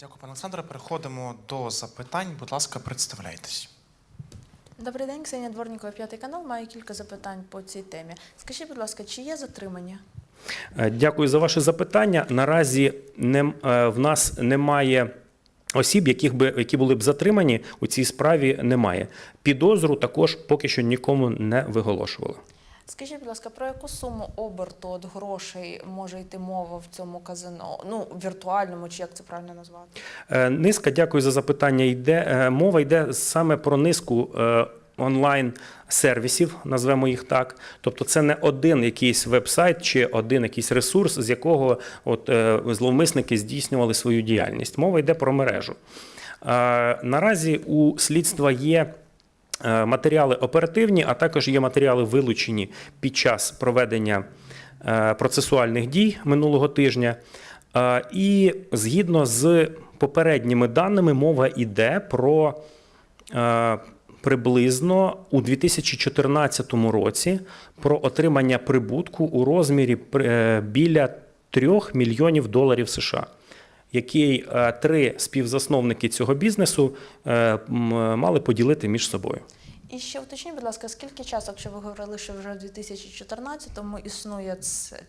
Дякую, пане Олександре. Переходимо до запитань. Будь ласка, представляйтесь. Добрий день, Ксенія Дворнікова, п'ятий канал. Маю кілька запитань по цій темі. Скажіть, будь ласка, чи є затримання? Е, Дякую за ваше запитання. Наразі не, е, в нас немає осіб, яких би, які були б затримані у цій справі, немає. Підозру також поки що нікому не виголошували. Скажіть, будь ласка, про яку суму оберту от грошей може йти мова в цьому казино? Ну, віртуальному, чи як це правильно назвати? Е, Низка, дякую за запитання. Йде е, мова йде саме про низку е, онлайн сервісів, назвемо їх так. Тобто, це не один якийсь веб-сайт чи один якийсь ресурс, з якого от е, зловмисники здійснювали свою діяльність. Мова йде про мережу. Е, Наразі у слідства є. Е, Матеріали оперативні, а також є матеріали вилучені під час проведення е, процесуальних дій минулого тижня. Е, І згідно з попередніми даними, мова йде про приблизно у 2014 році про отримання прибутку у розмірі біля 3 мільйонів доларів США. Який е, три співзасновники цього бізнесу е, мали поділити між собою. І ще уточніть, будь ласка, скільки часу, якщо ви говорили, що вже в 2014-му існує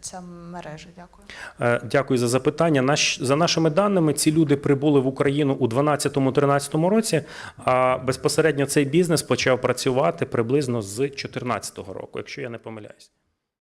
ця мережа? Дякую. Е, Дякую за запитання. Наш, за нашими даними, ці люди прибули в Україну у 2012-2013 році, а безпосередньо цей бізнес почав працювати приблизно з 2014 року, якщо я не помиляюсь.